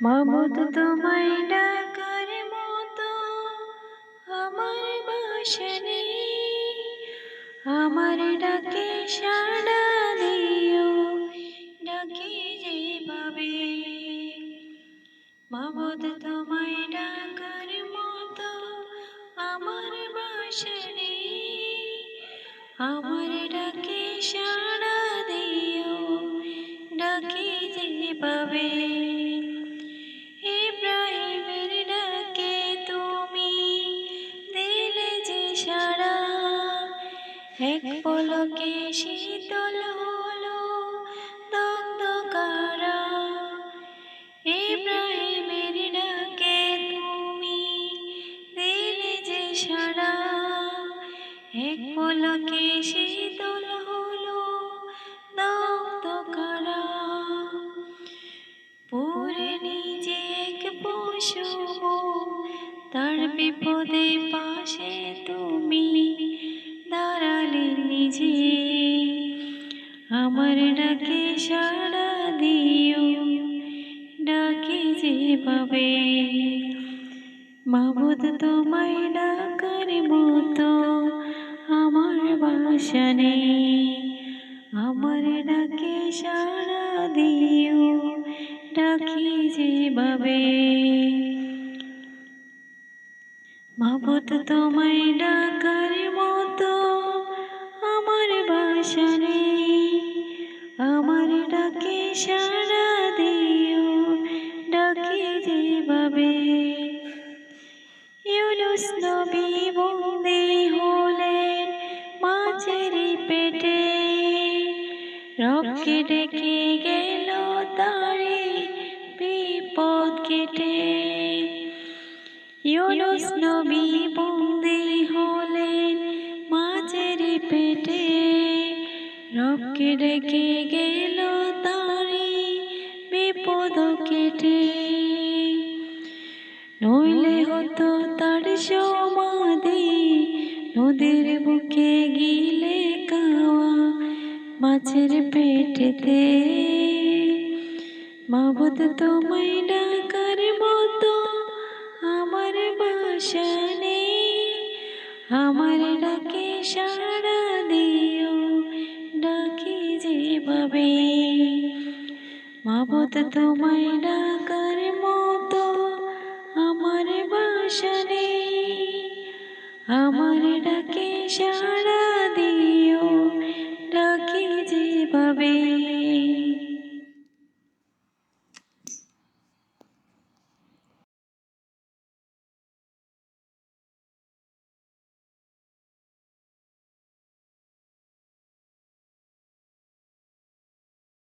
মামুদ তোমায় ডাকার মতো আমার বাসা নেই আমার ডাকে সাড়া দিও ডাকে যেভাবে। মামুদ তোমায় ডাকার মতো আমার বাসা নেই আমার ডাকে সাড়া দিও ডাকে যেভাবে। এক পলকে শীতল হলো দগ্ধ কারা ইব্রাহিমের ডাকে তুমি দিলে যে সারা এক পলকে শীতল হলো দগ্ধ কারা পরে নিজে এক পশু তার বিপদে পাশে দাঁড়ালে আমার ডাকে সাড়া দিও, ডাকে যে যেভাবে মাবুদ তোমায় ডাকার মতো আমার বাসা নেই। আমার ডাকে সাড়া দিও, ডাকি যেভাবে মাবুদ তোমায় ডাকার মতো নেই আমার ডাকে সাড়া দিও, ডাকি যেভাবে। ইউনুস নবী বন্দী হলেন মাছের পেটে। রবকে ডেকে গেল তারে বিপদ কেটে। ইউনুস নবী বন্দী রবকে ডেকে গেল তারে, বিপদ কেটে। নইলে হতো তার সমাধি, নদীর বুকে গিলে কাওয়া মাছের পেটেতে। মাবুদ তোমায় ডাকার মতো আমার বাসা নেই, আমার ডাকে সাড়া দিও। যেভাবে মাবত তোমায় ডাকার মতো আমার বাসা নেই আমার ডাকে সাড়া দিও ডাকি যেভাবে।